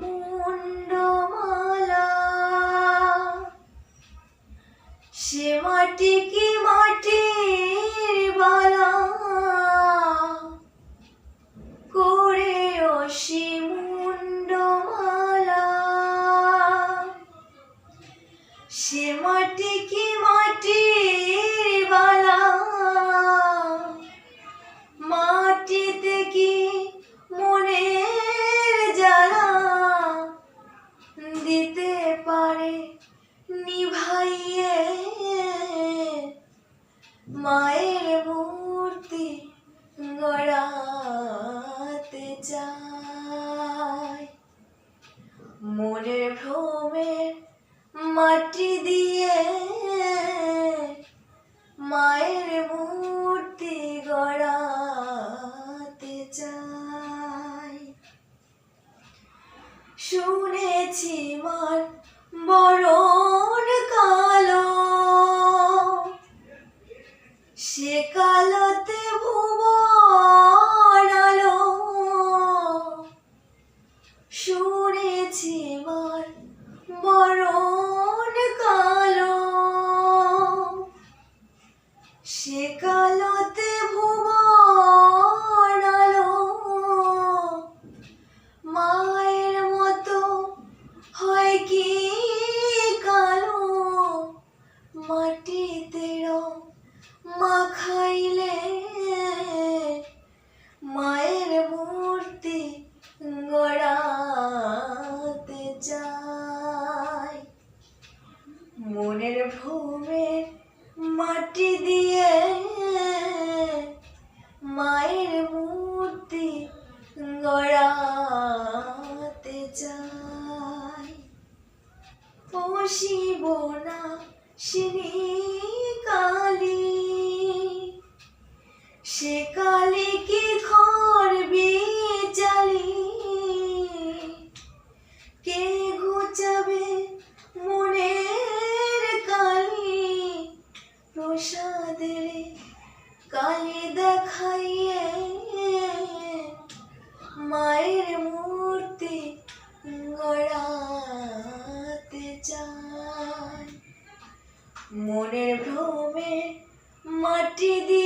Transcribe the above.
মুন্ডমালা সে মাটি নিভাইয়ে মায়ের মূর্তি গড়াতে চায়। মনের ভ্রমের শুনেছি মার বরণ কালো। সে গড়াতে চাই। পশিব না শ্রী কালী সে কালী কি খরবি চালি? কে ঘুচাবে মনের কালি? প্রসাদের কালি দেখাইয়ে মনের ভ্রমে মাটি দিয়ে